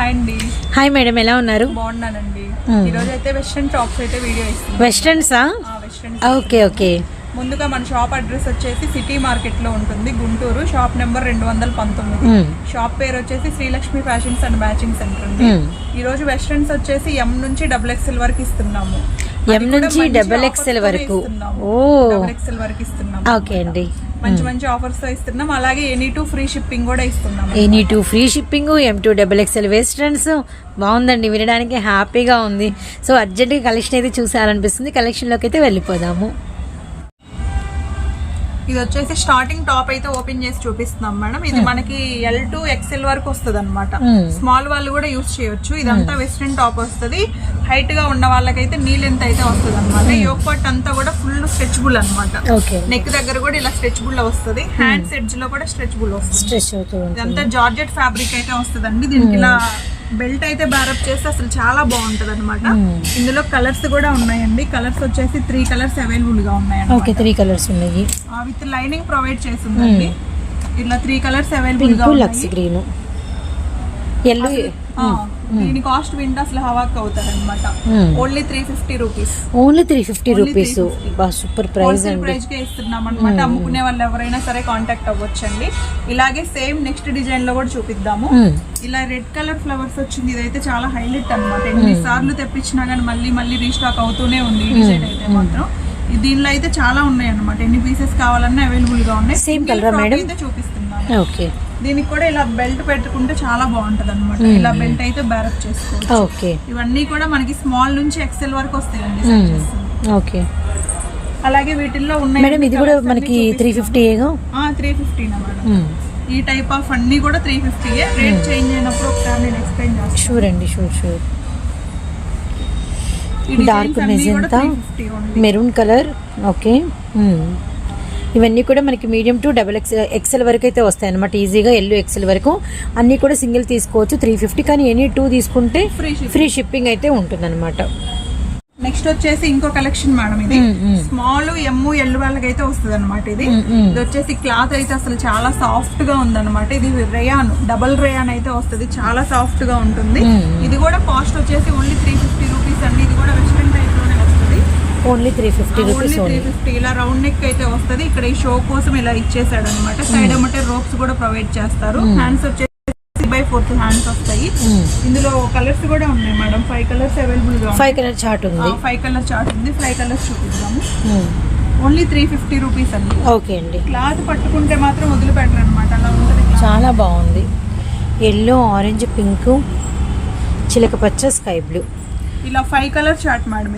Hi అండి hi madam ఎలా ఉన్నారు? బాగున్నానండి. మ్మ్. ఈ రోజు అయితే వెస్ట్రన్ టాప్స్ అయితే వీడియో ఇస్తుంది వెస్ట్రన్సా వెస్ట్రన్ ఓకే ఓకే. ముందుగా మన షాప్ అడ్రస్ వచ్చేసి సిటీ మార్కెట్లో ఉంటుంది గుంటూరు. షాప్ నెంబర్ రెండు వందల పంతొమ్మిది. మ్మ్. షాప్ పేరు వచ్చేసి Srilakshmi fashions and matching centre ఉంది. ఈ రోజు వెస్ట్రన్స్ వచ్చేసి ఎం నుంచి డబుల్ ఎక్స్ఎల్ వరకు ఇస్తున్నాము. ఎం నుంచి డబుల్ ఎక్స్ఎల్ వరకు డబుల్ ఎక్స్ఎల్ వరకు ఇస్తున్నాము. ఓకే అండి. మంచి మంచి ఆఫర్స్తో ఇస్తున్నాం. అలాగే ఎనీ టూ ఫ్రీ షిప్పింగ్ కూడా ఇస్తున్నాం. Any two free shipping M to double XL westerns. బాగుందండి వినడానికి హ్యాపీగా ఉంది. సో అర్జెంట్గా కలెక్షన్ అయితే చూసారనిపిస్తుంది కలెక్షన్లోకి అయితే వెళ్ళిపోదాము. ఇది వచ్చేసి స్టార్టింగ్ టాప్ అయితే ఓపెన్ చేసి చూపిస్తున్నాం మేడం. ఇది మనకి ఎల్ టు ఎక్స్ఎల్ వరకు వస్తుంది అనమాట Hmm. స్మాల్ వాళ్ళు కూడా యూస్ చేయొచ్చు. ఇదంతా వెస్ట్రన్ టాప్ వస్తుంది. హైట్గా ఉన్న వాళ్ళకైతే నీ లెంత్ అయితే వస్తుంది అనమాట యోగ్ పార్ట్ అంతా కూడా ఫుల్ స్ట్రెచబుల్ అన్నమాట. ఓకే నెక్ దగ్గర కూడా ఇలా స్ట్రెచబుల్ వస్తుంది. హ్యాండ్స్ ఎడ్జ్లో కూడా స్ట్రెచబుల్ వస్తుంది. ఇదంతా జార్జెట్ ఫ్యాబ్రిక్ అయితే వస్తుందండి. దీనికి ఇలా బెల్ట్ అయితే బ్యారప్ చేస్తే అసలు చాలా బాగుంటది అనమాట ఇందులో కలర్స్ కూడా ఉన్నాయండి. కలర్స్ వచ్చేసి త్రీ కలర్స్ అవైలబుల్గా ఉన్నాయండి ఓకే త్రీ కలర్స్ ఉన్నాయి. విత్ లైనింగ్ ప్రొవైడ్ చేస్తుందండి. ఇట్లా త్రీ కలర్స్ అవైలబుల్గా ఉన్నాయి. గ్రీన్. ఎల్లో దీని కాస్ట్ వింటే అసలు హవాక్ అవుతారు అనమాట Hmm. Only three fifty rupees only three fifty rupees 350. బా సూపర్ ప్రైస్ ప్రైస్ కే ఇస్తున్నాం అనమాట అమ్ముకునే వాళ్ళు ఎవరైనా సరే కాంటాక్ట్ అవ్వచ్చండి. ఇలాగే సేమ్ నెక్స్ట్ డిజైన్లో కూడా చూపిద్దాము. మ్మ్. ఇలా రెడ్ కలర్ ఫ్లవర్స్ వచ్చింది. ఇదైతే చాలా హైలైట్ అనమాట ఎన్ని సార్లు తెప్పించినా కానీ మళ్ళీ మళ్ళీ రీస్టాక్ అవుతూనే ఉంది ఈ డిజైన్ అయితే మాత్రం. దీనిలో అయితే చాలా ఉన్నాయి అనమాట ఎన్ని పీసెస్ కావాలన్నా అవైలబుల్గా ఉన్నాయి. Colour, frock madam? అయితే చూపిస్తున్నాను. ఓకే దీనికి కూడా ఇలా బెల్ట్ పెట్టుకుంటే చాలా బాగుంటది అనమాట ఇలా బెల్ట్ అయితే బ్యారప్ చేసుకోవచ్చు. ఓకే. ఇవన్నీ కూడా మనకి స్మాల్ నుంచి ఎక్సెల్ వరకు వస్తాయండి. ఓకే. అలాగే వీటిల్లో ఉన్నాయి మేడం ఇది కూడా మనకి త్రీ ఫిఫ్టీ త్రీ ఫిఫ్టీనా మేడం. ఈ టైప్ ఆఫ్ అన్ని కూడా త్రీ ఫిఫ్టీ రేట్ చేంజ్ అయినప్పుడు ఒకసారి నేను ఎక్స్ప్లెయిన్ చేస్తాను. షూర్ అండి sure sure dark magenta 350 only. Maroon colour okay. ఇవన్నీ కూడా మనకి medium to double X XL వరకు అయితే వస్తాయి అనమాట ఈజీగా ఎల్లు ఎక్సెల్ వరకు. అన్నీ కూడా సింగిల్ తీసుకోవచ్చు. త్రీ ఫిఫ్టీ కానీ ఎనీ టూ తీసుకుంటే. ఫ్రీ షిప్పింగ్ అయితే ఉంటుంది నెక్స్ట్ వచ్చేసి ఇంకో కలెక్షన్ మేడం ఇది. స్మాల్ ఎమ్ ఎల్ వాళ్ళకి అయితే వస్తుంది అనమాట ఇది. ఇది వచ్చేసి క్లాత్ అయితే అసలు చాలా సాఫ్ట్గా ఉందన్నమాట. ఇది రేయాన్ డబల్ రేయాన్ అయితే వస్తుంది. చాలా సాఫ్ట్గా ఉంటుంది. ఇది కూడా కాస్ట్ వచ్చేసి ఓన్లీ త్రీ ఫిఫ్టీ రూపీస్ అండి. ఇది కూడా western only three fifty rupees three fifty ఇలా రౌండ్ నెక్ అయితే వస్తుంది. ఇక్కడ ఈ షో కోసం ఇలా ఇచ్చేసాడు అనమాట సైడ్ అమ్మటే రోప్స్ కూడా ప్రొవైడ్ చేస్తారు. హ్యాండ్స్ వచ్చేసి బై ఫోర్త్ హ్యాండ్స్ వస్తాయి. ఇందులో కలర్స్ కూడా ఉన్నాయి మేడం ఫైవ్ కలర్స్ అవైలబుల్గా ఫైవ్ కలర్ చార్ట్ ఉంది. ఫైవ్ కలర్ చార్ట్ ఉంది. ఫైవ్ కలర్స్ చూపిద్దాము. ఓన్లీ త్రీ ఫిఫ్టీ రూపీస్ అండి. ఓకే అండి. క్లాత్ పట్టుకుంటే మాత్రం వదిలిపెట్టరు అనమాట అలా ఉంటుంది. చాలా బాగుంది. ఎల్లో ఆరెంజ్ పింక్ చిలక పచ్చ స్కై బ్లూ ఇలా five colour chart madam.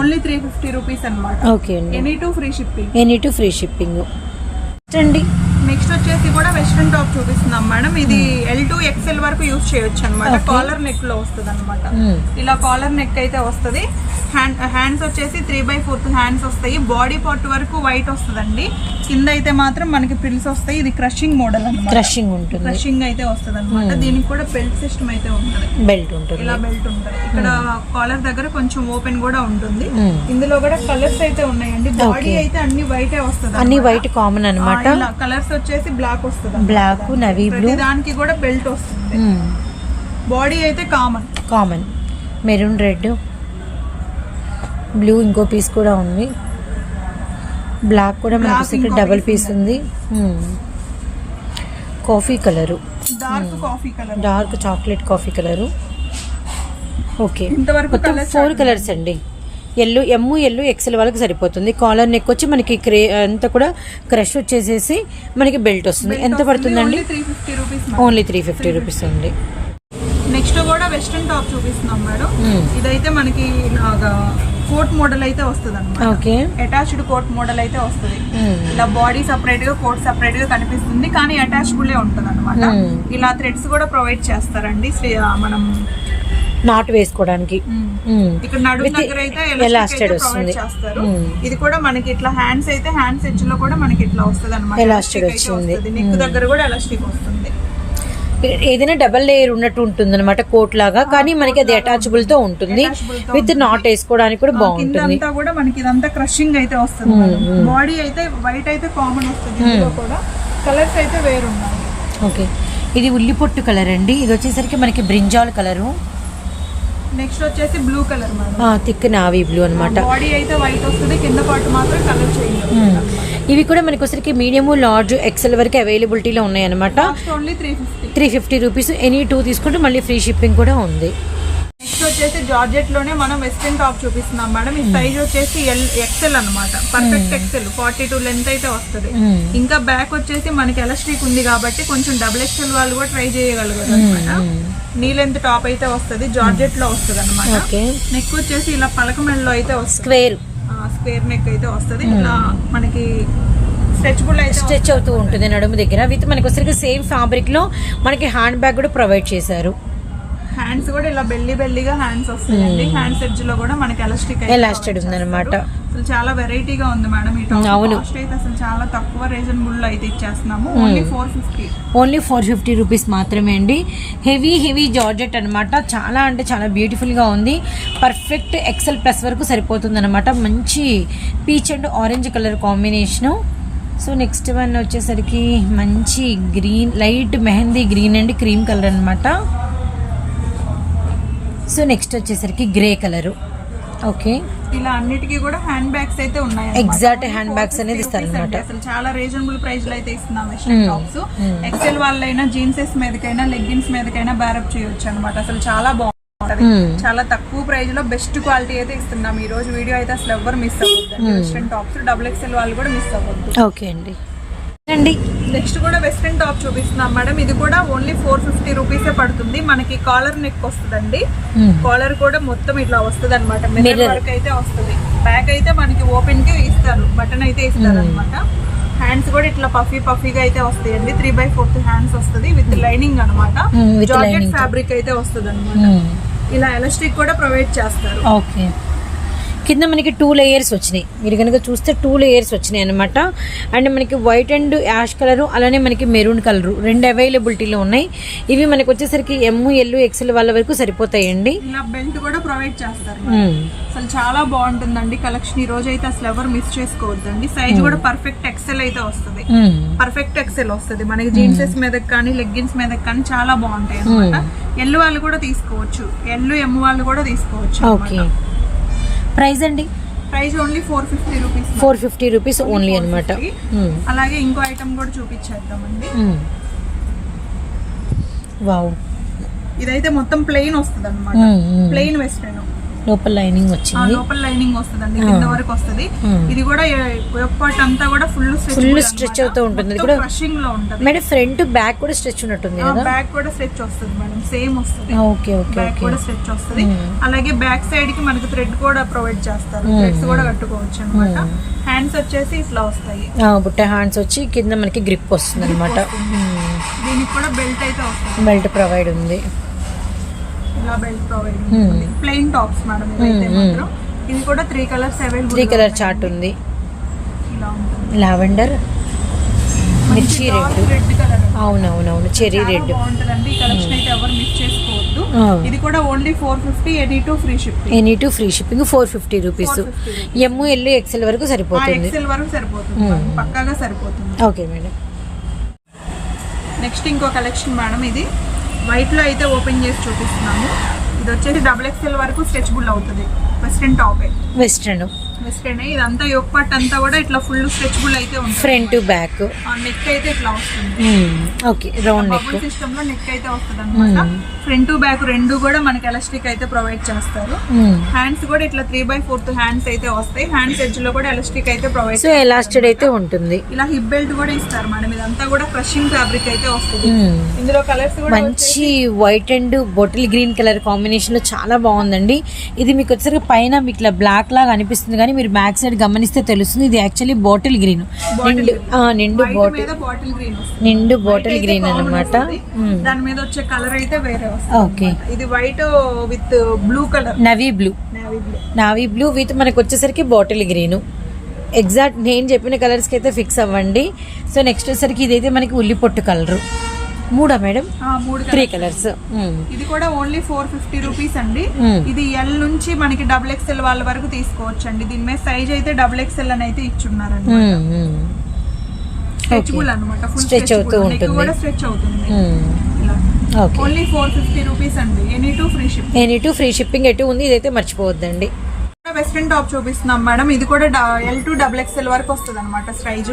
Only three fifty rupees అనమాట ఓకే అండి. Any two free shipping any two free shipping అండి. నెక్స్ట్ వచ్చేసి కూడా వెస్ట్రన్ టాప్ చూపిస్తున్నాం మేడం. ఇది ఎల్ టు ఎక్స్ఎల్ వరకు యూస్ చేయొచ్చు అనమాట. కాలర్ నెక్లో వస్తుంది అనమాట. ఇలా కాలర్ నెక్ అయితే వస్తుంది. హ్యాండ్ హ్యాండ్స్ వచ్చేసి త్రీ బై ఫోర్త్ హ్యాండ్స్ వస్తాయి. బాడీ పార్ట్ వరకు వైట్ వస్తుందండి. కింద అయితే మాత్రం మనకి ప్రిల్స్ వస్తాయి. ఇది క్రషింగ్ మోడల్ అనమాట క్రషింగ్ ఉంటుంది. క్రషింగ్ అయితే వస్తుంది అనమాట దీనికి కూడా బెల్ట్ సిస్టమ్ అయితే ఉంటుంది. బెల్ట్ ఉంటుంది. ఇలా బెల్ట్ ఉంటుంది. ఇక్కడ కాలర్ దగ్గర కొంచెం ఓపెన్ కూడా ఉంటుంది. ఇందులో కూడా కలర్స్ అయితే ఉన్నాయండి. బాడీ అయితే అన్ని వైటే వస్తుంది అన్ని వైట్ కామన్ అనమాట కలర్స్ వచ్చేసి బ్లాక్ వస్తుంది బ్లాక్ నవీ బ్లూ. దానికి కూడా బెల్ట్ వస్తుంది. బాడీ అయితే common. Common. Maroon red. Blue ఇంకో పీస్ కూడా ఉంది. బ్లాక్ కూడా మనకు ఇక్కడ ఇంకో డబల్ పీస్ ఉంది. Coffee colour dark coffee colour dark chocolate coffee colour okay మొత్తం ఫోర్ కలర్స్ అండి. ఎల్లు ఎమ్ము ఎల్లు ఎక్సెల్ వాళ్ళకి సరిపోతుంది. కాలర్ నెక్ వచ్చి మనకి క్రే అంతా కూడా క్రష్ వచ్చేసేసి మనకి బెల్ట్ వస్తుంది. ఎంత పడుతుందండి? ఓన్లీ త్రీ ఫిఫ్టీ రూపీస్ ఉంది నెక్స్ట్ కూడా వెస్ట్రన్ టాప్ చూపిస్తున్నాం మేడం. మ్మ్. ఇదైతే మనకి ఇలాగా కోట్ మోడల్ అయితే వస్తుంది అనమాట ఓకే. అటాచ్డ్ కోట్ మోడల్ అయితే వస్తుంది. మ్మ్. ఇలా బాడీ సపరేట్గా కోట్ సపరేట్గా కనిపిస్తుంది. కానీ అటాచబుల్ ఉంటుంది అనమాట. ఇలా థ్రెడ్స్ కూడా ప్రొవైడ్ చేస్తారండి. మనం నాట్ వేసుకోవడానికి. మ్మ్. ఇక్కడ నడుము With దగ్గర అయితే అయితే వస్తుంది. ఇది కూడా మనకి ఇట్లా హ్యాండ్స్ అయితే హ్యాండ్స్ ఎడ్జ్లో కూడా మనకి ఇట్లా వస్తుంది అనమాట Elastic వచ్చింది. నెక్ దగ్గర కూడా ఎలాస్టిక్ వస్తుంది. ఏదైనా డబల్ లేయర్ ఉన్నట్టు ఉంటుంది అనమాట కోట్ లాగా కానీ మనకి అది అటాచబుల్తో ఉంటుంది. విత్ నాట్ వేసుకోవడానికి కూడా బాగుంటుంది. కూడా మనకి ఇదంతా క్రషింగ్ అయితే వస్తుంది బాడీ అయితే వైట్ అయితే కామన్ వస్తుంది. కూడా కలర్స్ అయితే వేరు ఉన్నాయి ఓకే. ఇది ఉల్లి పొట్టు కలర్ అండి. ఇది వచ్చేసరికి మనకి బ్రింజాల్ కలరు నెక్స్ట్ వచ్చేసి blue colour thick navy blue అనమాట బాడీ అయితే వైట్ వస్తుంది కింద పాటు మాత్రం కలర్ చేంజ్ ఇవి కూడా మనకి వచ్చరికి మీడియము లార్జ్ ఎక్సెల్ వరకు అవైలబిలిటీలో ఉన్నాయి అనమాట cost only three fifty three fifty rupees any two తీసుకుంటే మళ్ళీ ఫ్రీ షిప్పింగ్ కూడా ఉంది. నెక్స్ట్ వచ్చేసి జార్జెట్లోనే మనం వెస్ట్రన్ టాప్ చూపిస్తున్నాం మేడం. ఈ సైజ్ వచ్చేసి ఎల్ ఎక్సెల్ అనమాట perfect XL. Forty two length అయితే వస్తుంది. ఇంకా బ్యాక్ వచ్చేసి మనకి ఎలాస్టిక్ ఉంది కాబట్టి కొంచెం డబుల్ ఎక్సెల్ వాళ్ళు కూడా ట్రై చేయగలరు అనమాట నీ లెంత్ టాప్ అయితే వస్తుంది జార్జెట్లో వస్తుంది అనమాట నెక్ వచ్చేసి ఇలా పలక మెడలో అయితే వస్తుంది. స్క్వేర్. స్క్వేర్ నెక్ అయితే వస్తుంది. ఇలా మనకి స్ట్రెచ్బుల్ స్ట్రెచ్ అవుతూ ఉంటుంది నడుము దగ్గర. విత్ మనకి వచ్చరికి సేమ్ ఫ్యాబ్రిక్లో మనకి హ్యాండ్ బ్యాగ్ కూడా ప్రొవైడ్ చేశారు. హ్యాండ్స్ కూడా ఇలా బెల్లి బెల్లిగా హ్యాండ్స్ వస్తాయండి. హ్యాండ్స్ ఎడ్జ్లో కూడా మనకి ఎలాస్టిక్ ఎలాస్టెడ్ ఉందన్నమాట. అసలు చాలా వెరైటీగా ఉంది మేడం ఈ టాప్ అవును. కాస్ట్ అయితే అసలు చాలా తక్కువ రీజనబుల్లో అయితే ఇచ్చేస్తున్నాము. Only four fifty only four fifty rupees మాత్రమే అండి. హెవీ హెవీ జార్జెట్ అనమాట చాలా అంటే చాలా బ్యూటిఫుల్గా ఉంది. పర్ఫెక్ట్ ఎక్సెల్ ప్లస్ వరకు సరిపోతుంది అనమాట మంచి peach and orange colour combination so next one వచ్చేసరికి మంచి green light mehndi green and cream colour అనమాట సో నెక్స్ట్ వచ్చేసరికి గ్రే కలరు. ఓకే. ఇలా అన్నిటికీ కూడా హ్యాండ్ బ్యాగ్స్ అయితే ఉన్నాయి hand bags 450 అనేది ఇస్తారన్నమాట. అండి. అసలు చాలా రీజనబుల్ ప్రైస్లో అయితే ఇస్తున్నాం వెస్ట్రన్ టాప్స్ ఎక్సెల్ వాళ్ళైనా జీన్సెస్ మీదకైనా లెగ్గిన్స్ మీదకైనా బ్యారప్ చేయొచ్చు అనమాట అసలు చాలా బాగుంటది. Hmm. చాలా తక్కువ ప్రైస్లో బెస్ట్ క్వాలిటీ అయితే ఇస్తున్నాం. ఈ రోజు వీడియో అయితే అసలు ఎవ్వరు మిస్ అవ్వద్దు వెస్ట్రన్ టాప్స్ డబుల్ ఎక్సెల్ వాళ్ళు కూడా మిస్ అవ్వద్దు. ఓకే అండి. అండి. నెక్స్ట్ కూడా వెస్ట్రన్ టాప్ చూపిస్తున్నాం మేడం. ఇది కూడా ఓన్లీ ఫోర్ ఫిఫ్టీ రూపీసే పడుతుంది. మనకి కాలర్ నెక్ వస్తుందండి. Hmm. కాలర్ కూడా మొత్తం ఇట్లా వస్తుంది అనమాట వర్క్ అయితే వస్తుంది. బ్యాక్ అయితే మనకి ఓపెన్కి ఇస్తారు. బటన్ అయితే ఇస్తారు అనమాట హ్యాండ్స్ కూడా ఇట్లా పఫీ పఫీగా అయితే వస్తాయండి. త్రీ బై ఫోర్త్ హ్యాండ్స్ వస్తుంది. విత్ లైనింగ్ అనమాట Hmm, తో. ఫ్యాబ్రిక్ అయితే వస్తుంది అనమాట ఇలా ఎలాస్టిక్ కూడా ప్రొవైడ్ చేస్తారు. ఓకే కింద మనకి టూ లేయర్స్ వచ్చినాయి. మీరు కనుక చూస్తే టూ లేయర్స్ వచ్చినాయి అనమాట అండ్ మనకి వైట్ అండ్ యాష్ కలరు అలానే మనకి మెరూన్ కలరు రెండు అవైలబిలిటీలో ఉన్నాయి. ఇవి మనకి వచ్చేసరికి ఎమ్ ఎల్ ఎక్సెల్ వాళ్ళ వరకు సరిపోతాయండి. ఇలా బెల్ట్ కూడా ప్రొవైడ్ చేస్తారు. అసలు చాలా బాగుంటుందండి కలెక్షన్ ఈ రోజు అయితే అసలు ఎవరు మిస్ చేసుకోవద్దండి. సైజ్ కూడా పర్ఫెక్ట్ ఎక్సెల్ అయితే వస్తుంది. పర్ఫెక్ట్ ఎక్సెల్ వస్తుంది. మనకి జీన్సెస్ మీద కానీ లెగ్గిన్స్ మీద కానీ చాలా బాగుంటాయి అనమాట ఎల్లు వాళ్ళు కూడా తీసుకోవచ్చు. ఎల్లు ఎమ్ వాళ్ళు కూడా తీసుకోవచ్చు ఓకే. ప్రైస్ అండి? Price only four fifty rupees four fifty rupees only అనమాట అలాగే ఇంకో ఐటమ్ కూడా చూపించేద్దామండి. వావ్ ఇదైతే మొత్తం ప్లెయిన్ వస్తుంది అనమాట ప్లెయిన్ వెస్ట్రన్. లోపల లైనింగ్ వచ్చింది. లోపల లైనింగ్ వస్తుందండి కింద వరకు వస్తుంది. ఇది కూడా పార్ట్ అంతా కూడా ఫుల్ ఫుల్ స్ట్రెచ్ అవుతూ ఉంటుంది. కూడా క్రషింగ్లో ఉంటుంది. మేడం ఫ్రంట్ బ్యాక్ కూడా స్ట్రెచ్ ఉన్నట్టుంది కదా? బ్యాక్ కూడా స్ట్రెచ్ వస్తుంది మేడం సేమ్ వస్తుంది. ఓకే ఓకే బ్యాక్ కూడా స్ట్రెచ్ వస్తుంది. అలాగే బ్యాక్ సైడ్కి మనకి థ్రెడ్ కూడా ప్రొవైడ్ చేస్తారు. థ్రెడ్స్ కూడా కట్టుకోవచ్చు అనమాట హ్యాండ్స్ వచ్చేసి ఇట్లా వస్తాయి. బుట్ట హ్యాండ్స్ వచ్చి కింద మనకి గ్రిప్ వస్తుంది. అనమాట దీనికి కూడా బెల్ట్ అయితే వస్తుంది. బెల్ట్ ప్రొవైడ్ ఉంది. ఇలా బెల్ట్ ప్లెయిన్ టాప్స్ మేడం ఇవైతే మాత్రం. ఇది కూడా three colours available three colour chart ఉంది. ఇలా ఉంటుంది. లావెండర్ మిర్చి రెడ్. కలర్ అవునవునవును చెరీ రెడ్. బాగుంటుందండి. ఈ కలెక్షన్ అయితే ఎవరు మిస్ చేసుకోవద్దు. ఇది కూడా only four fifty any two free shipping any two free shipping four fifty rupees M L XL వరకు సరిపోతుంది. ఎక్సెల్ వరకు సరిపోతుంది. పక్కాగా సరిపోతుంది. ఓకే మేడం నెక్స్ట్ ఇంకో కలెక్షన్ మేడం ఇది. వైట్లో అయితే ఓపెన్ చేసి చూపిస్తున్నాము. ఇది వచ్చేసి డబుల్ ఎక్స్ఎల్ వరకు స్ట్రెచబుల్ అవుతుంది. వెస్ట్రన్ టాప్ వెస్ట్రన్ వెస్ట్రన్ ఇదంతా యోక్ పార్ట్ అంతా కూడా ఇట్లా ఫుల్ స్ట్రెచబుల్ అయితే ఉంటుంది. ఫ్రంట్ టు బ్యాక్ నెక్ అయితే ఇట్లా వస్తుంది. ఓకే రౌండ్ నెక్ సిస్టమ్లో నెక్ అయితే వస్తుంది అనమాట ఫ్రంట్ టు బ్యాక్ రెండు కూడా మనకి ఎలాస్టిక్ అయితే ప్రొవైడ్ చేస్తారు. హ్యాండ్స్ కూడా ఇట్లా త్రీ బై ఫోర్త్ హ్యాండ్స్ అయితే వస్తాయి. హ్యాండ్స్ ఎడ్జ్లో కూడా ఎలాస్టిక్ అయితే ప్రొవైడ్ సో ఎలాస్టెడ్ అయితే ఉంటుంది. ఇలా హిప్ బెల్ట్ కూడా ఇస్తారు మేడం. ఇదంతా కూడా క్రషింగ్ ఫ్యాబ్రిక్ అయితే వస్తుంది. Hmm. ఇందులో కలర్స్ కూడా మంచి white and bottle green colour కాంబినేషన్లో చాలా బాగుందండి. ఇది మీకు వచ్చేసరికి పైన మీకు ఇట్లా బ్లాక్ లాగా అనిపిస్తుంది కానీ మీరు బ్యాక్ సైడ్ గమనిస్తే తెలుస్తుంది ఇది యాక్చువల్లీ బాటిల్ గ్రీన్ నిండు బాటిల్ నిండు బాటిల్ గ్రీన్ అనమాట. దాని మీద వచ్చే కలర్ అయితే వేరే ఓకే ఇది white with blue colour navy blue navy blue navy blue with మనకు వచ్చేసరికి బాటిల్ గ్రీన్ ఎగ్జాక్ట్ నేను చెప్పిన కలర్స్కి అయితే ఫిక్స్ అవ్వండి. సో నెక్స్ట్ వచ్చేసరికి ఇదైతే మనకి ఉల్లి పొట్టు కలరు మూడా మేడం? మూడు త్రీ. కలర్స్ ఇది కూడా ఓన్లీ ఫోర్ ఫిఫ్టీ రూపీస్ అండి. ఇది ఎల్ నుంచి మనకి డబుల్ ఎక్స్ఎల్ వాళ్ళ వరకు తీసుకోవచ్చు అండి దీని మీద సైజ్ అయితే డబుల్ ఎక్స్ఎల్ అని అయితే ఇచ్చున్నారండి స్ట్రెచబుల్ అనమాట ఫుల్ Stretch అవుతూ ఉంటుంది. కూడా స్ట్రెచ్ అవుతుంది ఓన్లీ ఫోర్ ఫిఫ్టీ రూపీస్ అండి. Any two free ship any two free shipping ఎటు ఉంది ఇదైతే మర్చిపోవద్దండి. వెస్ట్రన్ టాప్ చూపిస్తున్నాం మేడం. ఇది కూడా ఎల్ టు డబుల్ ఎక్స్ఎల్ వరకు వస్తుంది అనమాట సైజ్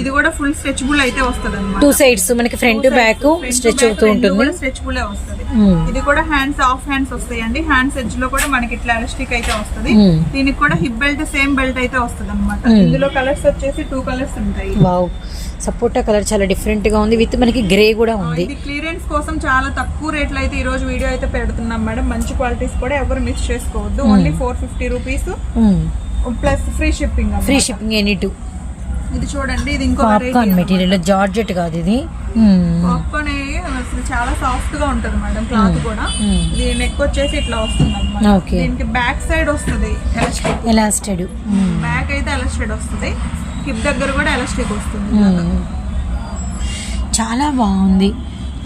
ఇది కూడా ఫుల్ స్ట్రెచబుల్ అయితే వస్తుంది అనమాట టూ సైడ్స్ మనకి ఫ్రంట్ బ్యాక్ స్ట్రెచ్ అవుతూ ఉంటుంది. స్ట్రెచబుల్ వస్తుంది. మ్మ్. ఇది కూడా హ్యాండ్స్ ఆఫ్ హ్యాండ్స్ వస్తాయండి. హ్యాండ్స్ ఎడ్జ్లో కూడా మనకి ఇట్లా ఎలాస్టిక్ అయితే వస్తుంది. మ్మ్. దీనికి కూడా హిప్ బెల్ట్ సేమ్ బెల్ట్ అయితే వస్తుంది అనమాట ఇందులో కలర్స్ వచ్చేసి టూ కలర్స్ ఉంటాయి. సపోటా కలర్ చాలా డిఫరెంట్గా ఉంది విత్ మనకి గ్రే కూడా ఉంది. క్లియరెన్స్ కోసం చాలా తక్కువ రేట్లు అయితే ఈ రోజు వీడియో అయితే పెడుతున్నాం మేడం. మంచి క్వాలిటీస్ కూడా ఎవరు మిస్ చేసుకోవద్దు. Only four fifty rupees plus free shipping free shipping any two ఇది చూడండి ఇది ఇంకో పాప్కార్న్ మెటీరియల్ జార్జెట్ కాదు ఇది. పాప్కార్న్ అసలు చాలా సాఫ్ట్గా ఉంటది మేడం క్లాత్ కూడా. మ్మ్. ఇది నెక్ వచ్చేసి ఇట్లా వస్తుంది అనమాట. దీనికి బ్యాక్ సైడ్ వస్తుంది ఎలాస్టిక్. ఎలాస్టెడ్ బ్యాక్ అయితే ఎలాస్టిక్ వస్తుంది. హిప్ దగ్గర కూడా ఎలాస్టిక్ వస్తుంది చాలా బాగుంది.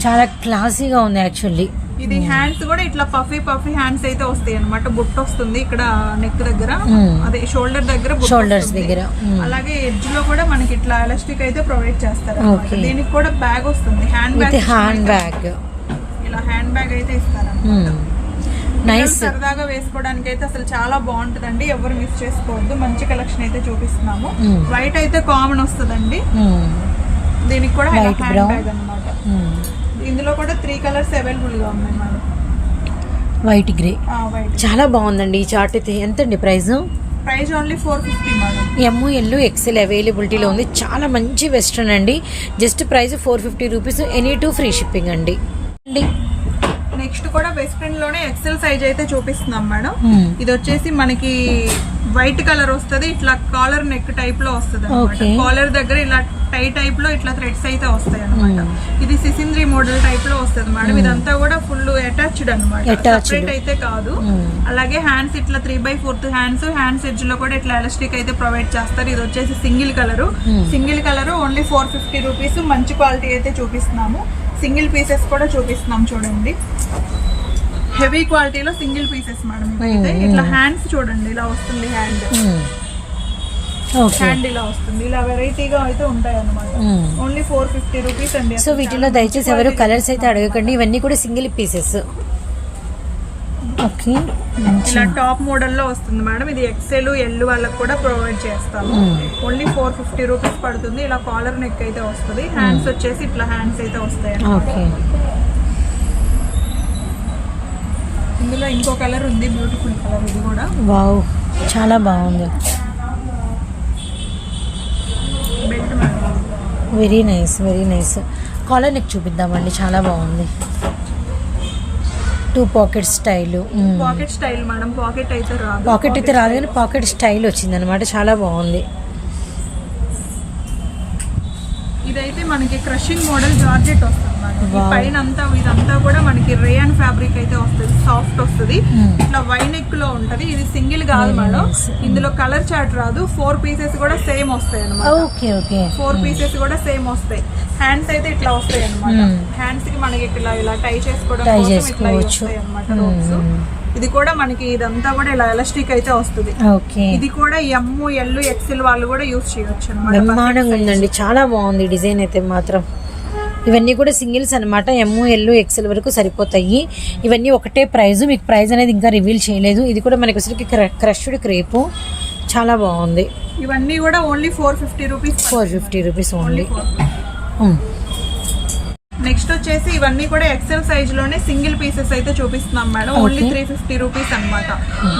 చాలా క్లాసీగా ఉంది యాక్చువల్లీ. ఇది హ్యాండ్స్ కూడా ఇట్లా పఫీ పఫీ హ్యాండ్స్ అయితే వస్తాయి అనమాట బుట్ట వస్తుంది ఇక్కడ నెక్ దగ్గర. మ్మ్. అదే షోల్డర్ దగ్గర షోల్డర్స్. దగ్గర. అలాగే ఎడ్జ్లో కూడా మనకి ఇట్లా ఎలాస్టిక్ అయితే ప్రొవైడ్ చేస్తారు. దీనికి కూడా బ్యాగ్ వస్తుంది. హ్యాండ్ బ్యాగ్ హ్యాండ్ బ్యాగ్ ఇలా హ్యాండ్ బ్యాగ్ అయితే ఇస్తారు నైస్ సరదాగా వేసుకోవడానికి అయితే అసలు చాలా బాగుంటుందండి. ఎవరు మిస్ చేసుకోవద్దు. మంచి కలెక్షన్ అయితే చూపిస్తున్నాము. వైట్ అయితే కామన్ వస్తుందండి. దీనికి కూడా హ్యాండ్. బ్యాగ్ అనమాట ఇందులో కూడా త్రీ కలర్స్ అవైలబుల్గా ఉన్నాయి మేడం వైట్ గ్రే వైట్ చాలా బాగుందండి ఈ చార్ట్ అయితే. ఎంతండి price price only four fifty M L XL అవైలబిలిటీలో ఉంది. చాలా మంచి వెస్ట్రన్ అండి. Just price four fifty rupees any two free shipping అండి. అండి. నెక్స్ట్ కూడా వెస్ట్రన్లోనే ఎక్సెల్ సైజ్ అయితే చూపిస్తున్నాం మేడం. మ్మ్. ఇది వచ్చేసి మనకి వైట్ కలర్ వస్తది ఇట్లా కాలర్ నెక్ టైప్లో వస్తుంది Okay. కాలర్ దగ్గర ఇలా టై టైప్లో ఇట్లా థ్రెడ్స్ అయితే వస్తాయి అనమాట ఇది సిసింద్రి మోడల్ టైప్లో వస్తుంది మేడం. ఇదంతా కూడా ఫుల్ అటాచ్డ్ అనమాట. సెపరేట్ అయితే కాదు. అలాగే హ్యాండ్స్ ఇట్లా three by fourth hands hands ఎడ్జ్లో కూడా ఇట్లా ఎలాస్టిక్ అయితే ప్రొవైడ్ చేస్తారు. ఇది వచ్చేసి single colour single colour only four fifty rupees మంచి క్వాలిటీ అయితే చూపిస్తున్నాము. సింగిల్ పీసెస్ కూడా చూపిస్తున్నాం చూడండి. హెవీ క్వాలిటీలో సింగిల్ పీసెస్ మేడం ఇట్లా హ్యాండ్స్ చూడండి ఇలా వస్తుంది హ్యాండ్. హ్యాండ్ ఇలా వస్తుంది. ఇలా వెరైటీగా అయితే ఉంటాయి అనమాట. ఓన్లీ ఫోర్ ఫిఫ్టీ రూపీస్ అండి. సో వీటిలో దయచేసి ఎవరు కలర్స్ అయితే అడగకండి. ఇవన్నీ కూడా సింగిల్ పీసెస్. ఓకే ఇలా టాప్ మోడల్లో వస్తుంది మేడం. ఇది ఎక్సెల్ ఎల్ వాళ్ళకి కూడా ప్రొవైడ్ చేస్తాము. ఓన్లీ ఫోర్ ఫిఫ్టీ రూపీస్ పడుతుంది. ఇలా కాలర్ నెక్ అయితే వస్తుంది. హ్యాండ్స్ వచ్చేసి ఇట్లా హ్యాండ్స్ అయితే వస్తాయి. ఓకే. ఇందులో ఇంకో కలర్ ఉంది బ్యూటిఫుల్ కలర్ ఇది కూడా. వావ్ చాలా బాగుంది. Very nice very nice collar neck చూపిద్దామండి చాలా బాగుంది. Two pocket style. Pocket style madam pocket అయితే రాదు. పాకెట్ అయితే రాదు కానీ పాకెట్ స్టైల్ వచ్చింది అనమాట చాలా బాగుంది. ఇదైతే మనకి క్రషింగ్ మోడల్ జార్జెట్ వస్తుంది. పైన అంతా ఇదంతా కూడా మనకి రేయన్ ఫ్యాబ్రిక్ అయితే వస్తుంది సాఫ్ట్ వస్తుంది Hmm. ఇట్లా వైనెక్లో ఉంటది ఇది సింగిల్ కాదు మేడం nice. ఇందులో కలర్ చార్ట్ రాదు ఫోర్ పీసెస్ కూడా సేమ్ వస్తాయి అనమాట ఫోర్ పీసెస్ కూడా సేమ్ వస్తాయి హ్యాండ్స్ అయితే ఇట్లా వస్తాయి అనమాట Hmm. హ్యాండ్స్కి మనకి ఇట్లా ఇలా టై చేసుకోవడం ఇట్లా. వస్తాయి అనమాట Hmm. రోప్స్ ఇది కూడా మనకి ఇదంతా కూడా ఇలా ఎలాస్టిక్ అయితే వస్తుంది. ఓకే. ఇది కూడా ఎమ్ ఎల్ ఎక్సెల్ వాళ్ళు కూడా యూస్ చేయొచ్చు అనమాట బ్రహ్మాండంగా ఉందండి. చాలా బాగుంది డిజైన్ అయితే మాత్రం. ఇవన్నీ కూడా సింగిల్స్ అనమాట ఎమ్ ఎల్ ఎక్సెల్ వరకు సరిపోతాయి. ఇవన్నీ ఒకటే ప్రైస్ మీకు ప్రైస్ అనేది ఇంకా రివీల్ చేయలేదు. ఇది కూడా మనకి వచ్చరికి క్రష్డ్ క్రేపు. చాలా బాగుంది. ఇవన్నీ కూడా only four fifty rupees four fifty rupees only next వచ్చేసి ఇవన్నీ కూడా ఎక్సెల్ సైజ్లోనే సింగిల్ పీసెస్ అయితే చూపిస్తున్నాం madam. Only. Three fifty rupees అనమాట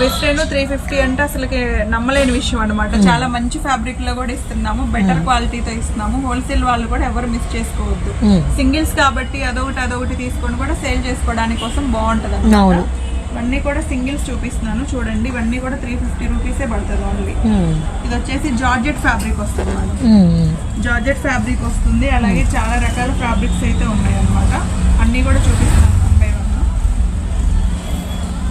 వెస్ట్రన్ త్రీ ఫిఫ్టీ అంటే అసలుకి నమ్మలేని విషయం అనమాట చాలా మంచి ఫ్యాబ్రిక్లో కూడా ఇస్తున్నాము. బెటర్ క్వాలిటీతో ఇస్తున్నాము. హోల్సేల్ వాళ్ళు కూడా ఎవరు మిస్ చేసుకోవద్దు. సింగిల్స్ కాబట్టి అదొకటి అదొకటి తీసుకొని కూడా సేల్ చేసుకోవడానికి కోసం బాగుంటది. ఇవన్నీ కూడా సింగిల్స్ చూపిస్తున్నాను. చూడండి ఇవన్నీ కూడా త్రీ ఫిఫ్టీ రూపీసే పడుతుంది ఓన్లీ ఇది వచ్చేసి జార్జెట్ ఫ్యాబ్రిక్ వస్తుంది మేడం జార్జెట్ ఫ్యాబ్రిక్ వస్తుంది. అలాగే చాలా రకాల ఫ్యాబ్రిక్స్ అయితే ఉన్నాయి అన్నమాట అన్నీ కూడా చూపిస్తాను one by one.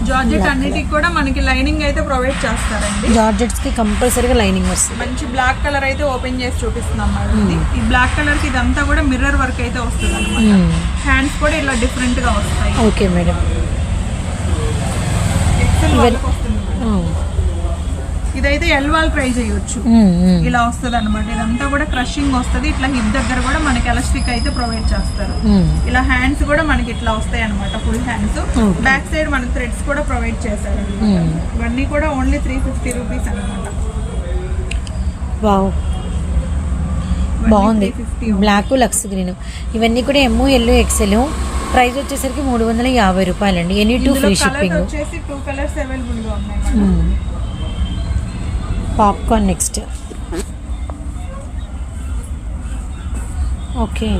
జార్జెట్ అన్నిటికి కూడా మనకి లైనింగ్ అయితే ప్రొవైడ్ చేస్తారండి. జార్జెట్స్కి కంపల్సరీగా లైనింగ్ వస్తుంది. మంచి బ్లాక్ కలర్ అయితే ఓపెన్ చేసి చూపిస్తున్నాం మేడం ఈ బ్లాక్ కలర్కి ఇదంతా కూడా మిర్రర్ వర్క్ అయితే వస్తుంది అనమాట హ్యాండ్స్ కూడా ఇలా డిఫరెంట్గా వస్తాయి. ఓకే మేడం ఎక్సెల్ వాళ్ళకి వస్తుంది మేడం. ఇదైతే ఎల్ వాల్ ట్రై చేయొచ్చు. ఇలా వస్తుంది అనమాట ఇదంతా కూడా క్రషింగ్ వస్తుంది. ఇట్లా హిప్ దగ్గర కూడా మనకి ఎలాస్టిక్ అయితే ప్రొవైడ్ చేస్తారు. ఇలా హ్యాండ్స్ కూడా మనకి ఇట్లా వస్తాయి అనమాట ఫుల్ హ్యాండ్స్. బ్యాక్ సైడ్ మనకి థ్రెడ్స్ కూడా ప్రొవైడ్ చేశారు ఉమ్. ఇవన్నీ కూడా ఓన్లీ త్రీ ఫిఫ్టీ రూపీస్ అనమాట బాగుంది. 350 బ్లాక్ లక్స్ గ్రీన్. ఇవన్నీ కూడా ఎమ్ము ఎల్లో ఎక్సెల్. ప్రైస్ వచ్చేసరికి మూడు వందల యాభై రూపాయలండి. Any two free shipping. వచ్చేసి టూ కలర్స్ అవైలబుల్గా ఉన్నాయి madam. Popcorn next. Okay.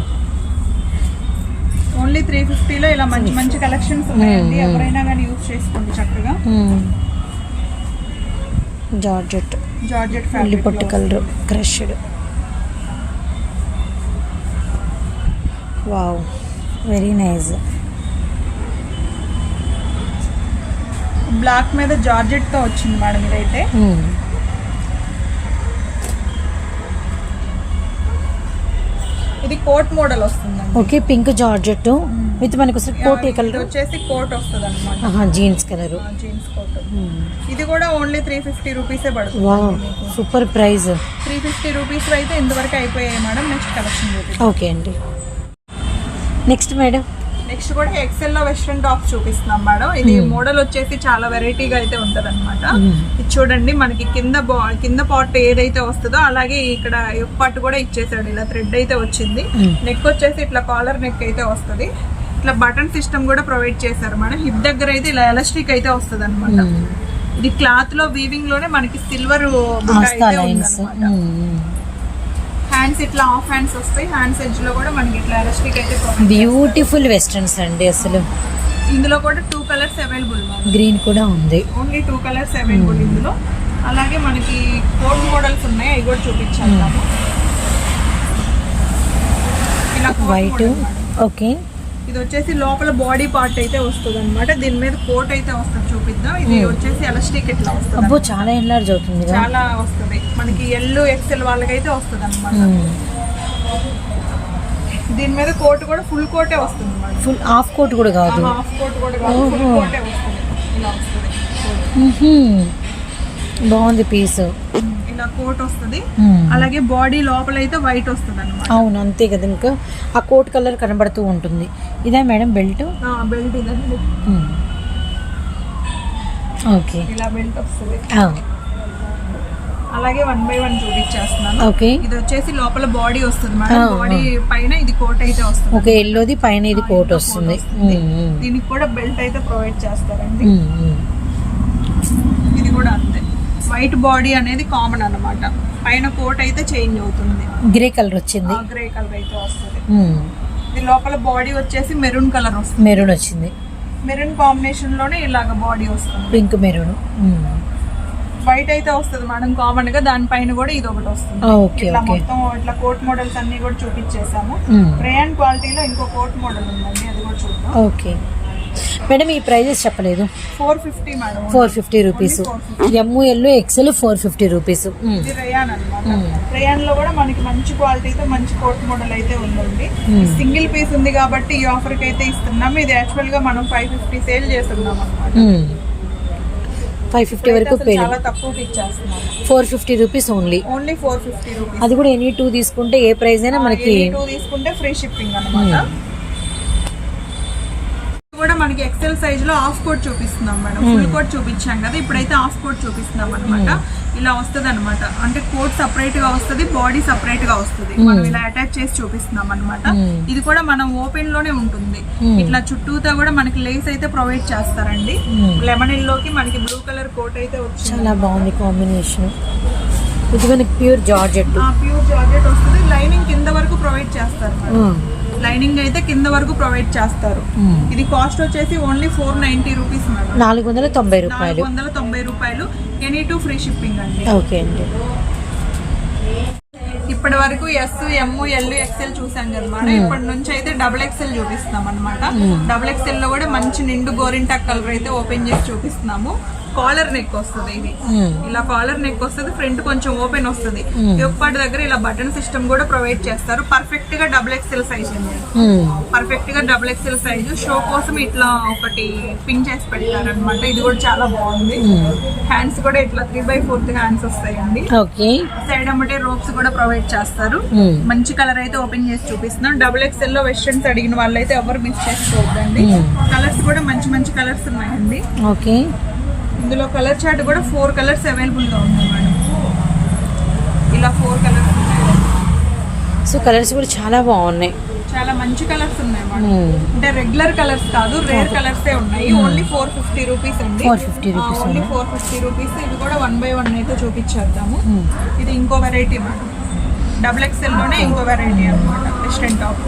Only three ఫిఫ్టీలో ఇలా మంచి మంచి కలెక్షన్స్ ఉన్నాయండి. ఎవరైనా కానీ యూజ్ చేసుకోండి చక్కగా. జార్జెట్. జార్జెట్ ఉల్లి పొట్టు colour. Crushed. Wow. Very nice. Black మీద జార్జెట్తో వచ్చింది మేడం ఇదైతే. ఇది కోట్ మోడల్ వస్తుందండి. ఓకే పింక్ జార్జెట్ విత్ మనకు కోట్ కలర్? వచ్చేసి కోట్ వస్తుంది అనమాట జీన్స్ కలర్. Jeans coat. ఇది కూడా ఓన్లీ త్రీ ఫిఫ్టీ రూపీసే పడుతుంది super price. Three fifty rupees అయితే ఇంతవరకు అయిపోయాయి మేడం నెక్స్ట్ కలెక్షన్ ఓకే అండి. నెక్స్ట్ మేడం నెక్స్ట్ కూడా ఎక్సెల్లో వెస్ట్రన్ టాప్స్ చూపిస్తున్నాం మేడం ఇది Hmm. మోడల్ వచ్చేసి చాలా వెరైటీగా అయితే ఉంటది అనమాట Hmm. ఇది చూడండి మనకి కింద బా కింద పార్ట్ ఏదైతే వస్తుందో అలాగే ఇక్కడ యొక్క పార్ట్ కూడా ఇచ్చేసాడు ఇలా థ్రెడ్ అయితే వచ్చింది. Hmm. నెక్ వచ్చేసి ఇట్లా కాలర్ నెక్ అయితే వస్తుంది. ఇట్లా బటన్ సిస్టమ్ కూడా ప్రొవైడ్ చేశారు మేడం హిప్ దగ్గర అయితే ఇలా ఎలాస్టిక్ అయితే వస్తుంది అనమాట ఇది క్లాత్లో వీవింగ్లోనే మనకి సిల్వర్ లైన్స్ హ్యాండ్స్ ఇట్లా ఆఫ్ హ్యాండ్స్ వస్తాయి. హ్యాండ్స్ ఎడ్జ్లో కూడా మనకి ఇట్లా ఎలాస్టిక్ అయితే బ్యూటిఫుల్ వెస్టర్న్స్ అండి అసలు. ఇందులో కూడా టూ కలర్స్ అవైలబుల్ గ్రీన్ కూడా ఉంది. ఓన్లీ టూ కలర్స్ అవైలబుల్ ఇందులో. అలాగే మనకి కోట్ మోడల్స్ ఉన్నాయి. అవి కూడా coat వైట్. ఓకే ఇది వచ్చేసి లోపల బాడీ పార్ట్ అయితే వస్తుంది అనమాట దీని మీద కోట్ అయితే వస్తుంది చూపిద్దాం. ఇది వచ్చేసి ఎలాస్టిక్ ఇట్లా వస్తుంది. అబ్బో చాలా ఎన్లార్జ్ అవుతుంది చాలా వస్తుంది. మనకి ఎల్లు ఎక్సెల్ వాళ్ళకైతే వస్తుంది అనమాట దీని మీద కోట్ కూడా ఫుల్ కోటే వస్తుంది ఫుల్ హాఫ్ కోట్ కూడా కాదు. హాఫ్ కోట్ కూడా కాదు. ఫుల్. కోటే వస్తుంది. ఇలా వస్తుంది. బాగుంది పీస్. ఇలా కోట్ వస్తుంది. అలాగే బాడీ లోపల అయితే వైట్ వస్తుంది అనమాట అవును అంతే కదా ఇంకా ఆ కోట్ కలర్ కనబడుతూ ఉంటుంది. ఇదే మేడం బెల్ట్? బెల్ట్ ఇదండి ఓకే. ఇలా బెల్ట్ వస్తుంది. అలాగే వన్ బై వన్ చూపించేస్తున్నాను. ఓకే. ఇది వచ్చేసి లోపల బాడీ వస్తుంది మేడం. బాడీ పైన ఇది కోట్ అయితే వస్తుంది. ఓకే ఎల్లోది పైన ఇది కోట్ ఇది వస్తుంది. దీనికి కూడా బెల్ట్ అయితే ప్రొవైడ్ చేస్తారండి మ్మ్, మ్మ్. ఇది కూడా అంతే వైట్ బాడీ అనేది కామన్ అన్నమాట. పైన కోట్ అయితే చేంజ్ అవుతుంది. గ్రే కలర్ వచ్చింది. గ్రే కలర్ అయితే వస్తుంది. ఇది లోపల బాడీ వచ్చేసి మెరూన్ కలర్ వస్తుంది. మెరూన్ వచ్చింది. మెరూన్ కాంబినేషన్లోనే ఇలాగ బాడీ వస్తుంది. Pink maroon. వైట్ అయితే వస్తుంది మేడం కామన్గా దానిపైన కూడా ఇది ఒకటి వస్తుంది. ఇట్లా మొత్తం ఇట్లా కోట్ మోడల్స్ అన్ని కూడా చూపించేసాము. రేయన్ క్వాలిటీలో ఇంకో కోట్ మోడల్ ఉందండి అది కూడా చూద్దాం. ఓకే. మేడం ఈ ప్రైజెస్ చెప్పలేదు. Four fifty madam. Four fifty rupees. M L XL four fifty rupees. Rayon అనమాట. రేయాన్లో కూడా మనకి మంచి క్వాలిటీతో మంచి కోట్ మోడల్ అయితే ఉందండి. సింగిల్ పీస్ ఉంది కాబట్టి ఈ ఆఫర్కి అయితే ఇస్తున్నాం ఇది యాక్చువల్గా మనం ఫైవ్ ఫిఫ్టీ సేల్ చేస్తున్నాం అనమాట ఫైవ్ ఫిఫ్టీ వరకు ఇచ్చేస్తున్నాం four fifty rupees only only four fifty అది కూడా ఎనీ టూ తీసుకుంటే ఏ ప్రైస్ అయినా మనకి టూ తీసుకుంటే ఫ్రీ షిప్పింగ్ అనమాట ఎక్సెల్ సైజ్లో హాఫ్ కోట్ చూపిస్తున్నాం మేడం. ఫుల్ కోట్ చూపించాం కదా. ఇప్పుడైతే హాఫ్ కోట్ చూపిస్తున్నాం అనమాట ఇలా వస్తుంది అనమాట అంటే కోట్ సపరేట్గా వస్తుంది బాడీ సపరేట్గా వస్తుంది. మనం ఇలా అటాచ్ చేసి చూపిస్తున్నాం అనమాట Hmm. ఇది కూడా మనం ఓపెన్లోనే ఉంటుంది. Hmm. ఇట్లా చుట్టూతా కూడా మనకి లేస్ అయితే ప్రొవైడ్ చేస్తారండి. Hmm. లెమన్లోకి మనకి బ్లూ కలర్ కోట్ అయితే వచ్చింది. చాలా బాగుంది కాంబినేషన్ ఇది మనకి ప్యూర్ జార్జెట్ ప్యూర్ జార్జెట్ వస్తుంది. లైనింగ్ కింద వరకు ప్రొవైడ్ చేస్తారు లైనింగ్ అయితే కింద వరకు ప్రొవైడ్ చేస్తారు. ఇది కాస్ట్ వచ్చేసి only four ninety rupees madam. నాలుగు వందల తొంభై నాలుగు రూపాయలు వందల తొంభై రూపాయలు. ఎనీ టూ ఫ్రీ షిప్పింగ్ అండి. ఓకే అండి. ఇప్పటి వరకు ఎస్ ఎమ్ ఎల్ ఎక్సెల్ చూసాం కదా మేడం. ఇప్పటి నుంచి అయితే డబుల్ ఎక్సెల్ చూపిస్తున్నాం అనమాట డబుల్ ఎక్సెల్లో కూడా మంచి నిండు గోరింటాక్ కలర్ అయితే ఓపెన్ చేసి చూపిస్తున్నాము. కాలర్ నెక్ వస్తుంది ఇది. ఇలా కాలర్ నెక్ వస్తుంది ఫ్రంట్ కొంచెం ఓపెన్ వస్తుంది. పాటు దగ్గర ఇలా బటన్ సిస్టమ్ కూడా ప్రొవైడ్ చేస్తారు. పర్ఫెక్ట్గా డబుల్ ఎక్స్ఎల్ సైజ్ అండి. పర్ఫెక్ట్గా డబుల్ ఎక్స్ఎల్ సైజ్ షో కోసం ఇట్లా ఒకటి పిన్ చేసి పెట్టారు అనమాట ఇది కూడా చాలా బాగుంది. హ్యాండ్స్ కూడా ఇట్లా త్రీ బై ఫోర్త్ హ్యాండ్స్ వస్తాయండి. సైడ్ అమ్మటే రోప్స్ కూడా ప్రొవైడ్ చేస్తారు. మంచి కలర్ అయితే ఓపెన్ చేసి చూపిస్తున్నాం. డబుల్ ఎక్స్ఎల్లో వెస్టర్న్స్ అడిగిన వాళ్ళైతే ఎవరు మిస్ చేసుకోవద్దండి. కలర్స్ కూడా మంచి మంచి కలర్స్ ఉన్నాయండి. ఓకే ఇందులో కలర్ చార్ట్ కూడా ఫోర్ కలర్స్ అవైలబుల్గా ఉంది మేడం. ఇలా ఫోర్ కలర్స్ ఉన్నాయి. సో కలర్స్ కూడా చాలా బాగున్నాయి. చాలా మంచి కలర్స్ ఉన్నాయి మేడం. అంటే రెగ్యులర్ కలర్స్ కాదు రేర్ కలర్స్ ఉన్నాయి. ఓన్లీ ఫోర్ ఫిఫ్టీ రూపీస్ అండి. 450 rupees only four fifty rupees ఇవి కూడా వన్ బై వన్ అయితే చూపించేద్దాము. ఇది ఇంకో వెరైటీ మేడం. డబుల్ ఎక్స్ఎల్లోనే ఇంకో వెరైటీ అనమాట వెస్టర్న్ టాప్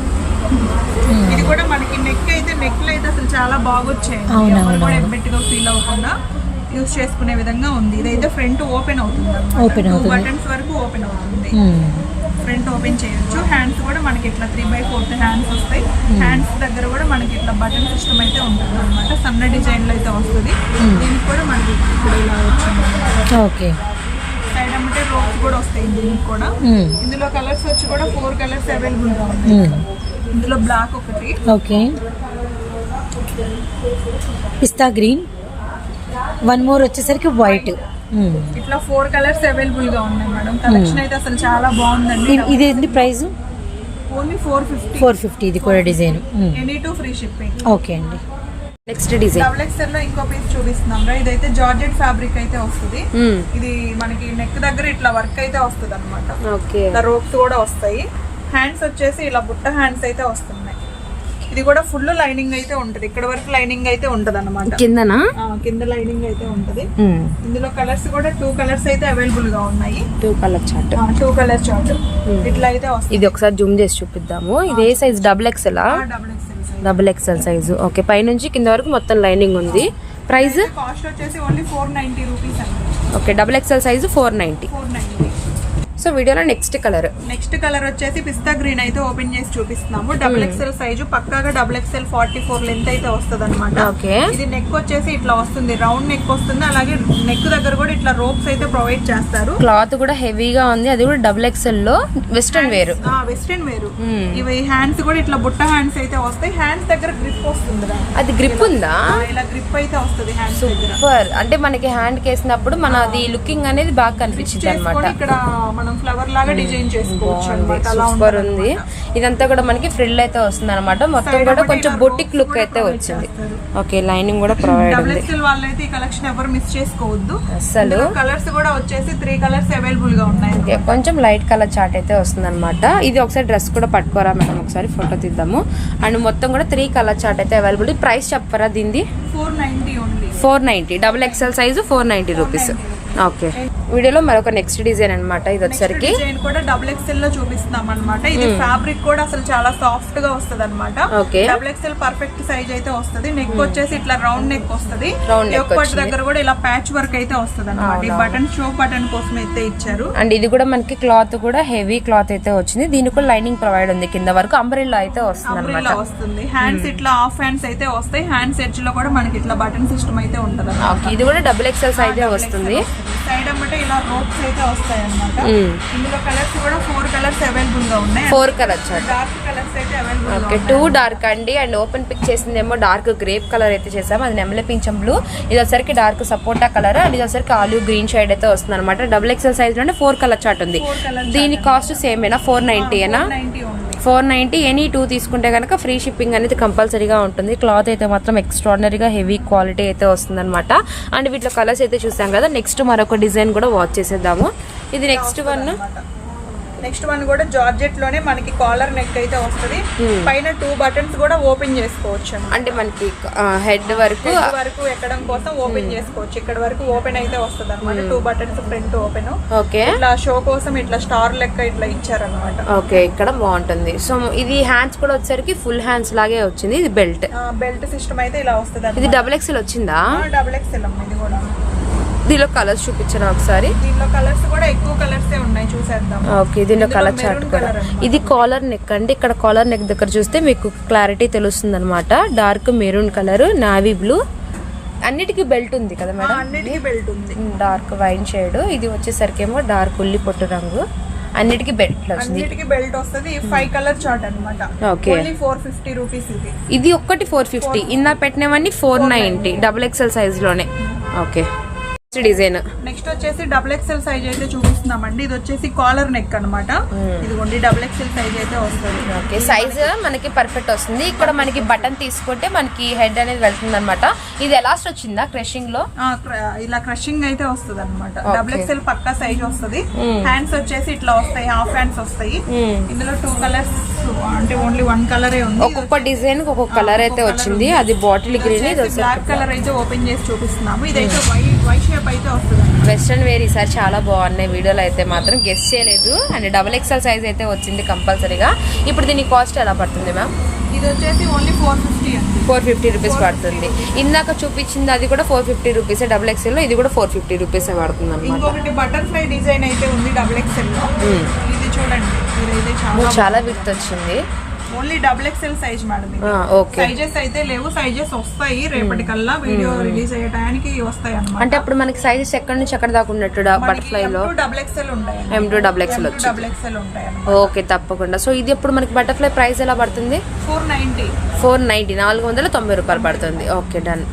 ఇది కూడా మనకి నెక్ అయితే నెక్లో అయితే అసలు చాలా కూడా అవును. ఎబ్బెట్టుగా ఫీల్ అవ్వకుండా. యూస్ చేసుకునే విధంగా ఉంది. ఇదైతే ఫ్రంట్ ఓపెన్ అవుతుంది Open అవుతుంది. బటన్స్ వరకు ఓపెన్ అవుతుంది. ఫ్రంట్ ఓపెన్ చేయొచ్చు. హ్యాండ్స్ కూడా మనకి ఇట్లా త్రీ బై ఫోర్త్ హ్యాండ్స్ వస్తాయి. హ్యాండ్స్ దగ్గర కూడా మనకి ఇట్లా బటన్ సిస్టమ్ అయితే ఉంటుంది అనమాట సన్న డిజైన్లో అయితే వస్తుంది. దీనికి కూడా మనకి ఇప్పుడు ఇలా వచ్చింది ఓకే సైడ్ అమ్మటే రోప్స్ కూడా వస్తాయి దీనికి కూడా. ఇందులో కలర్స్ వచ్చి కూడా ఫోర్ కలర్స్ అవైలబుల్గా ఉన్నాయి. ఇందులో బ్లాక్ ఒకటి. Okay pista green one more వచ్చేసరికి వైట్ ఇట్లా ఫోర్ కలర్స్ అవైలబుల్గా ఉన్నాయి మేడం. కలెక్షన్ అయితే అసలు చాలా బాగుందండి. ఇది ఏంటి price only four fifty four fifty ఇది కూడా design any two free shipping okay అండి. నెక్స్ట్ డిజైన్ డబుల్ ఎక్స్ఎల్లో ఇంకో పీస్ చూపిస్తున్నాం రా. ఇదైతే జార్జెట్ ఫ్యాబ్రిక్ అయితే వస్తుంది. ఇది మనకి నెక్ దగ్గర ఇట్లా వర్క్ అయితే వస్తుంది అనమాట రోప్స్ కూడా వస్తాయి. హ్యాండ్స్ వచ్చేసి ఇలా బుట్ట హ్యాండ్స్ అయితే వస్తున్నాయి ఇది కూడా ఫుల్ లైనింగ్ అయితే ఉంటది. ఇక్కడ వరకు లైనింగ్ అయితే ఉంటది అనమాట కిందనా కింద లైనింగ్ అయితే ఉంటది. ఇందులో కలర్స్ కూడా టూ కలర్స్ అయితే అవైలబుల్గా ఉన్నాయి. Two colour chart two colour chart ఇట్లా అయితే వస్తుంది. ఇది ఒకసారి జూమ్ చేసి చూపిద్దాము. ఇది ఏ size double XL double XL size double XL size okay పైనుంచి కింద వరకు మొత్తం లైనింగ్ ఉంది. ప్రైస్ కాస్ట్ వచ్చేసి only four ninety rupees okay double XL size four ninety four ninety so వీడియోలో నెక్స్ట్ కలర్ నెక్స్ట్ కలర్ వచ్చేసి పిస్తా గ్రీన్ అయితే open చేసి చూపిస్తున్నాము. డబుల్ ఎక్స్ఎల్ సైజు పక్కాగా double XL forty four length అయితే వస్తుంది అనమాట. ఇది నెక్ వచ్చేసి ఇట్లా వస్తుంది రౌండ్ నెక్ వస్తుంది. అలాగే నెక్ దగ్గర కూడా ఇట్లా రోప్స్ అయితే ప్రొవైడ్ చేస్తారు. క్లాత్ కూడా హెవీగా ఉంది. అది కూడా డబుల్ ఎక్స్ఎల్లో వెస్టర్న్ వేర్ వెస్టర్న్ వేరు ఇవి హ్యాండ్స్ కూడా ఇట్లా బుట్ట హ్యాండ్స్ అయితే వస్తాయి. హ్యాండ్స్ దగ్గర గ్రిప్ వస్తుంది. అది గ్రిప్ ఉందా? ఇలా గ్రిప్ అయితే వస్తుంది హ్యాండ్స్ దగ్గర. సూపర్ అంటే మనకి హ్యాండ్ కేసినప్పుడు మన అది లుకింగ్ అనేది బాగా కనిపించింది అనమాట ఇక్కడ మనం ఫ్లవర్ లాగా డిజైన్ చేసుకోవచ్చు అనమాట సూపర్ ఉంది. ఇదంతా కూడా మనకి ఫ్రిల్ అయితే వస్తుంది అనమాట మొత్తం కూడా కొంచెం బొటిక్ లుక్ అయితే వచ్చింది. ఓకే లైనింగ్ కూడా ప్రొవైడ్ డబుల్ ఉంది. ఎక్స్ఎల్ వాళ్ళైతే ఈ కలెక్షన్ ఎవరు మిస్ చేసుకోవద్దు. అస్సలు. కలర్స్ కూడా వచ్చేసి త్రీ కలర్స్ అవైలబుల్గా ఉన్నాయి. ఓకే కొంచెం లైట్ కలర్ చాట్ అయితే వస్తుంది అనమాట ఇది ఒకసారి డ్రెస్ కూడా పట్టుకోరా మేడం? ఒకసారి ఫోటో తీద్దాము. అండ్ మొత్తం కూడా త్రీ కలర్ చాట్ అయితే అవైలబుల్ ప్రైస్ చెప్పరా దీనిది? Four ninety only four ninety double XL size four ninety rupees okay. వీడియోలో మరొక నెక్స్ట్ డిజైన్ అనమాట ఇది వచ్చేసరికి. డిజైన్ కూడా డబుల్ ఎక్స్ఎల్లో చూపిస్తున్నాం అనమాట ఇది ఫ్యాబ్రిక్ కూడా అసలు చాలా సాఫ్ట్గా వస్తది అనమాట. డబుల్ ఎక్స్ఎల్ పర్ఫెక్ట్ సైజ్ అయితే వస్తది. నెక్ వచ్చేసి ఇట్లా రౌండ్ నెక్ వస్తది. ఒక్కటి దగ్గర కూడా ఇలా ప్యాచ్ వర్క్ అయితే వస్తది అనమాట ఈ బటన్ షో బటన్ కోసం అయితే ఇచ్చారు. అండ్ ఇది కూడా మనకి క్లాత్ కూడా హెవీ క్లాత్ అయితే వచ్చింది. దీనికి కూడా లైనింగ్ ప్రొవైడ్ ఉంది. కింద వరకు అంబ్రెల్లా అయితే వస్తుంది అనమాట అంబ్రెల్లా వస్తుంది హ్యాండ్స్ ఇట్లా హాఫ్ హ్యాండ్స్ అయితే వస్తాయి. హ్యాండ్స్ ఎడ్జ్లో కూడా మనకి ఇట్లా బటన్ సిస్టమ్ అయితే ఉంటది ఓకే ఇది కూడా డబుల్ ఎక్స్ఎల్ సైజే వస్తుంది. సైడ్ అమ్మటే ఇలా రోప్స్ అయితే వస్తాయి. ఇందులో కలర్స్ కూడా ఫోర్ కలర్స్ అవైలబుల్గా ఉన్నాయి. Four colour chart dark colours అయితే అవైలబుల్ ఓకే టూ డార్క్ అండి. అండ్ ఓపెన్ పిక్ చేసిందేమో డార్క్ గ్రేప్ కలర్ అయితే చేసాము అది నెమలి పింఛం బ్లూ ఇది వచ్చరికి డార్క్ సపోటా కలర్ అండ్ ఇది వచ్చరికి ఆలివ్ గ్రీన్ షేడ్ అయితే వస్తుంది అనమాట డబుల్ ఎక్స్ఎల్ సైజ్లోనే ఫోర్ కలర్ చార్ట్ ఉంది. దీని కాస్ట్ సేమేనా four నైన్టీనా ninety only four ninety any two తీసుకుంటే కనుక ఫ్రీ షిప్పింగ్ అనేది కంపల్సరీగా ఉంటుంది. క్లాత్ అయితే మాత్రం ఎక్స్ట్రాడినరీగా హెవీ క్వాలిటీ అయితే వస్తుంది అనమాట అండ్ వీటిలో కలర్స్ అయితే చూసాం కదా నెక్స్ట్ మరొక డిజైన్ కూడా వాచ్ చేసేద్దాము. ఇది నెక్స్ట్ వన్. నెక్స్ట్ వన్ కూడా జార్జెట్లోనే మనకి కాలర్ నెక్ అయితే వస్తది. పైన టూ బటన్స్ కూడా ఓపెన్ చేసుకోవచ్చు. అంటే మనకి హెడ్ వరకు వరకు ఎక్కడం కోసం ఓపెన్ చేసుకోవచ్చు. ఇక్కడ వరకు ఓపెన్ అయితే వస్తుంది అనమాట two buttons front open. Okay. ఇట్లా షో కోసం ఇట్లా స్టార్ లెక్క ఇట్లా ఇచ్చారనమాట ఓకే ఇక్కడ బాగుంటుంది. సో ఇది హ్యాండ్స్ కూడా వచ్చేసరికి ఫుల్ హ్యాండ్స్ లాగే వచ్చింది. ఇది బెల్ట్. బెల్ట్ సిస్టమ్ అయితే ఇలా వస్తుంది ఇది డబుల్ ఎక్స్ఎల్ వచ్చిందా? డబుల్ ఎక్స్ఎల్ అమ్మ ఇది కూడా. దీనిలో కలర్స్ చూపించాను ఒకసారి? దీనిలో కలర్స్ కూడా ఎక్కువ కలర్స్ ఉన్నాయి చూసేద్దాం. ఓకే దీనిలో కలర్ చార్ట్ కూడా. ఇది కాలర్ నెక్ అండి. ఇక్కడ కాలర్ నెక్ దగ్గర చూస్తే మీకు క్లారిటీ తెలుస్తుంది అనమాట dark maroon colour navy blue అన్నిటికీ బెల్ట్ ఉంది కదా మేడం అన్నిటికీ బెల్ట్ ఉంది. డార్క్ వైన్ షేడ్ ఇది వచ్చేసరికి ఏమో డార్క్ ఉల్లి పొట్టు రంగు. అన్నిటికీ బెల్ట్ అన్నిటికీ బెల్ట్ వస్తుంది. ఫైవ్ కలర్ చార్ట్ అనమాట. ఓన్లీ ఫోర్ ఫిఫ్టీ రూపీస్ ఇది. ఇది ఒక్కటి ఫోర్ ఫిఫ్టీ ఇందా పెట్టినవన్నీ ఫోర్ నైంటీ డబుల్ ఎక్స్ఎల్ సైజ్లోనే. ఓకే. డిజైన్. నెక్స్ట్ వచ్చేసి డబుల్ ఎక్స్ఎల్ సైజ్ అయితే చూపిస్తున్నామండి. ఇది వచ్చేసి కాలర్ నెక్ అన్నమాట. ఇదిగోండి డబుల్ ఎక్స్ఎల్ సైజ్ అయితే వస్తుంది. ఓకే సైజ్ మనకి పర్ఫెక్ట్ వస్తుంది. ఇక్కడ మనకి బటన్ తీసుకుంటే మనకి హెడ్ అనేది వెళ్తుంది అనమాట ఇది ఎలాస్ట్ వచ్చిందా క్రషింగ్లో? ఇలా క్రషింగ్ అయితే వస్తుంది అనమాట డబుల్ ఎక్స్ఎల్ పక్కా సైజ్ వస్తుంది. హ్యాండ్స్ వచ్చేసి ఇట్లా వస్తాయి హాఫ్ హ్యాండ్స్ వస్తాయి. ఇందులో టూ కలర్స్ అంటే ఓన్లీ వన్ కలరే ఉంది. ఒక్కొక్క డిజైన్ ఒక్కొక్క కలర్ అయితే వచ్చింది. అది బాటిల్ గ్రీన్ ఇది బ్లాక్ కలర్ అయితే ఓపెన్ చేసి చూపిస్తున్నాము. ఇదైతే వై వెస్ట్రన్ వేర్ ఈసారి చాలా బాగున్నాయి. వీడియోలో అయితే మాత్రం గెస్ చేయలేదు. అండ్ డబుల్ ఎక్స్ఎల్ సైజ్ అయితే వచ్చింది కంపల్సరీగా. ఇప్పుడు దీని కాస్ట్ ఎలా పడుతుంది మ్యామ్ ఇది వచ్చేసి only four fifty four fifty rupees పడుతుంది. ఇందాక చూపించింది అది కూడా four fifty rupees double XL ఇది కూడా ఫోర్ ఫిఫ్టీ రూపీస్ పడుతుంది అనమాట ఇంకొకటి బటర్ఫ్లై డిజైన్ అయితే ఉంది డబుల్ ఎక్స్ఎల్లో. ఇది చూడండి. చాలా విత్ వచ్చింది. Only double XL size madam sizes అయితే లేవు సైజెస్ వస్తాయి రేపటికల్లా వీడియో రిలీజ్ అయ్యే టైంకి వస్తాయి అన్నమాట అంటే అప్పుడు మనకి సైజెస్ ఎక్కడి నుంచి ఎక్కడ దాకా ఉన్నట్టు బటర్ఫ్లై లో? డబుల్ ఎక్స్ఎల్ ఉంటాయి ఎం టూ డబుల్ ఎక్స్ఎల్ వచ్చింది. డబుల్ ఎక్స్ఎల్ ఉంటాయి ఓకే తప్పకుండా. సో ఇది ఇప్పుడు మనకి బటర్ఫ్లై ప్రైస్ ఎలా పడుతుంది? ఫోర్ నైన్టీ ఫోర్ నైంటీ నాలుగు వందల తొంభై రూపాయలు పడుతుంది. Okay done.